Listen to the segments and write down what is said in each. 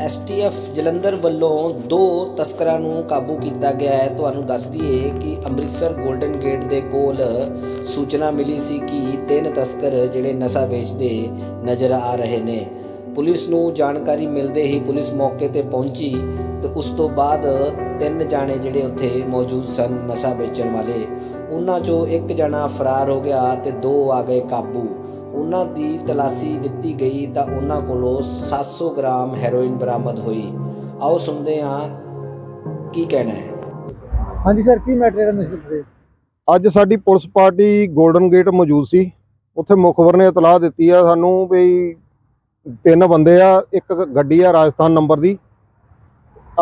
STF Jalandhar ਵੱਲੋਂ ਦੋ ਤਸਕਰਾਂ ਨੂੰ ਕਾਬੂ ਕੀਤਾ ਗਿਆ ਹੈ। ਤੁਹਾਨੂੰ ਦੱਸ ਦਈਏ ਕਿ ਅੰਮ੍ਰਿਤਸਰ 골ਡਨ ਗੇਟ ਦੇ ਕੋਲ ਸੂਚਨਾ ਮਿਲੀ ਸੀ ਕਿ ਤਿੰਨ ਤਸਕਰ ਜਿਹੜੇ ਨਸ਼ਾ ਵੇਚਦੇ ਨਜ਼ਰ ਆ ਰਹੇ ਨੇ। ਪੁਲਿਸ ਨੂੰ ਜਾਣਕਾਰੀ ਮਿਲਦੇ ਹੀ ਪੁਲਿਸ ਮੌਕੇ ਤੇ ਪਹੁੰਚੀ ਤੇ ਉਸ ਤੋਂ ਬਾਅਦ ਤਿੰਨ ਜਾਣੇ ਜਿਹੜੇ ਉੱਥੇ ਮੌਜੂਦ ਸਨ ਨਸ਼ਾ ਵੇਚਣ ਵਾਲੇ। ਉਹਨਾਂ ਚੋਂ ਇੱਕ ਜਣਾ ਫਰਾਰ ਹੋ ਗਿਆ ਤੇ ਦੋ ਆ ਗਏ ਕਾਬੂ। ਉਹਨਾਂ ਦੀ ਤਲਾਸ਼ੀ ਲਿੱਤੀ ਗਈ ਤਾਂ ਉਹਨਾਂ ਕੋਲੋਂ 700 ਗ੍ਰਾਮ ਹੈਰੋਇਨ ਬਰਾਮਦ ਹੋਈ। ਆਓ ਸੁਣਦੇ ਹਾਂ ਕੀ ਕਹਿਣਾ ਹੈ। ਹਾਂਜੀ ਸਰ ਕੀ ਮੈਟਰ ਹੈ ਨਸ਼ੇ ਤੇ ਅੱਜ ਸਾਡੀ ਪੁਲਿਸ ਪਾਰਟੀ 골ਡਨ ਗੇਟ ਮੌਜੂਦ ਸੀ। ਉੱਥੇ ਮੁਖਬਰ ਨੇ ਇਤਲਾਹ ਦਿੱਤੀ ਆ ਸਾਨੂੰ ਵੀ ਤਿੰਨ ਬੰਦੇ ਆ ਇੱਕ ਗੱਡੀ ਆ ਰਾਜਸਥਾਨ ਨੰਬਰ ਦੀ।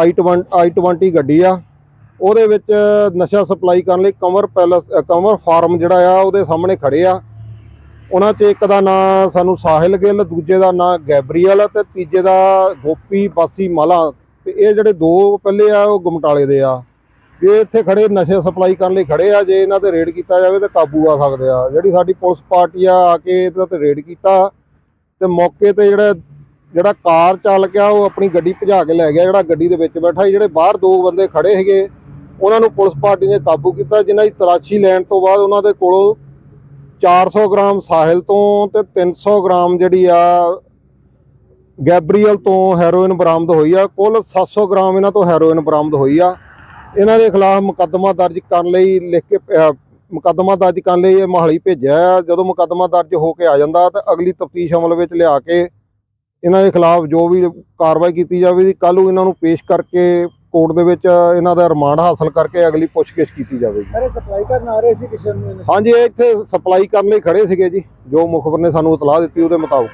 I20 i20 ਗੱਡੀ ਆ। ਉਹਦੇ ਵਿੱਚ ਨਸ਼ਾ ਸਪਲਾਈ ਕਰਨ ਲਈ ਕਮਰ ਪੈਲਸ ਅ, ਕਮਰ ਫਾਰਮ ਜਿਹੜਾ ਆ ਉਹਦੇ ਸਾਹਮਣੇ ਖੜੇ ਆ। ਉਹਨਾਂ 'ਚ ਇੱਕ ਦਾ ਨਾਂ ਸਾਨੂੰ ਸਾਹਿਲ ਗਿੱਲ, ਦੂਜੇ ਦਾ ਨਾਂ ਗੈਬਰੀਅਲ ਤੇ ਤੀਜੇ ਦਾ ਗੋਪੀ ਬਾਸੀ ਮਾਲਾ। ਤੇ ਇਹ ਜਿਹੜੇ ਦੋ ਪਹਿਲੇ ਆ, ਉਹ ਗੁਮਟਾਲੇ ਦੇ ਆ। ਜੇ ਇੱਥੇ ਖੜੇ ਨਸ਼ੇ ਸਪਲਾਈ ਕਰਨ ਲਈ ਖੜੇ ਆ, ਜੇ ਇਹਨਾਂ ਤੇ ਰੇਡ ਕੀਤਾ ਜਾਵੇ ਤਾਂ ਕਾਬੂ ਆ ਸਕਦੇ ਆ। ਜਿਹੜੀ ਸਾਡੀ ਪੁਲਿਸ ਪਾਰਟੀ ਆ ਆ ਕੇ ਇਹਨਾਂ ਤੇ ਰੇਡ ਕੀਤਾ ਤੇ ਮੌਕੇ ਤੇ ਜਿਹੜਾ ਜਿਹੜਾ ਕਾਰ ਚਾਲਕ ਆ, ਉਹ ਆਪਣੀ ਗੱਡੀ ਭਜਾ ਕੇ ਲੈ ਗਿਆ, ਜਿਹੜਾ ਗੱਡੀ ਦੇ ਵਿੱਚ ਬੈਠਾ ਜਿਹੜੇ ਬਾਹਰ ਦੋ ਬੰਦੇ ਖੜੇ ਹੈਗੇ ਉਹਨਾਂ ਨੂੰ ਪੁਲਿਸ ਪਾਰਟੀ ਨੇ ਕਾਬੂ ਕੀਤਾ, ਜਿਨ੍ਹਾਂ ਦੀ ਤਲਾਸ਼ੀ ਲੈਣ ਤੋਂ ਬਾਅਦ ਉਹਨਾਂ ਦੇ ਕੋਲੋਂ 400 ਗ੍ਰਾਮ ਸਾਹਿਲ ਤੋਂ ਤੇ 300 ਗ੍ਰਾਮ ਜਿਹੜੀ ਆ ਗੈਬਰੀਅਲ ਤੋਂ ਹੈਰੋਇਨ ਬਰਾਮਦ ਹੋਈ ਆ। ਕੁੱਲ 700 ਗ੍ਰਾਮ ਇਹਨਾਂ ਤੋਂ ਹੈਰੋਇਨ ਬਰਾਮਦ ਹੋਈ ਆ। ਇਹਨਾਂ ਦੇ ਖਿਲਾਫ ਮੁਕੱਦਮਾ ਦਰਜ ਕਰਨ ਲਈ ਲਿਖ ਕੇ ਮੁਕੱਦਮਾ ਦਰਜ ਕਰਨ ਲਈ ਇਹ ਮਹਾਲੀ ਭੇਜਿਆ ਜਦੋਂ ਮੁਕੱਦਮਾ ਦਰਜ ਹੋ ਕੇ ਆ ਜਾਂਦਾ ਤਾਂ ਅਗਲੀ ਤਫਤੀਸ਼ ਅਮਲ ਵਿੱਚ ਲਿਆ ਕੇ ਇਹਨਾਂ ਦੇ ਖਿਲਾਫ ਜੋ ਵੀ ਕਾਰਵਾਈ ਕੀਤੀ ਜਾਵੇਗੀ, ਕੱਲ੍ਹ ਨੂੰ ਇਹਨਾਂ ਨੂੰ ਪੇਸ਼ ਕਰਕੇ ਕੋਰਟ ਦੇ ਵਿੱਚ ਇਹਨਾਂ ਦਾ ਰਿਮਾਂਡ ਹਾਸਲ ਕਰਕੇ ਅਗਲੀ ਪੁੱਛਗਿੱਛ ਕੀਤੀ ਜਾਵੇਗੀ। ਸਰ ਸਪਲਾਈ ਕਰਨ ਆ ਰਹੇ ਸੀ ਕਿਸੇ ਨੂੰ? ਹਾਂਜੀ ਇਹ ਇੱਥੇ ਸਪਲਾਈ ਕਰਨ ਲਈ ਖੜੇ ਸੀਗੇ ਜੀ। ਜੋ ਮੁਖਬਰ ਨੇ ਸਾਨੂੰ ਇਤਲਾਹ ਦਿੱਤੀ ਉਹਦੇ ਮੁਤਾਬਕ।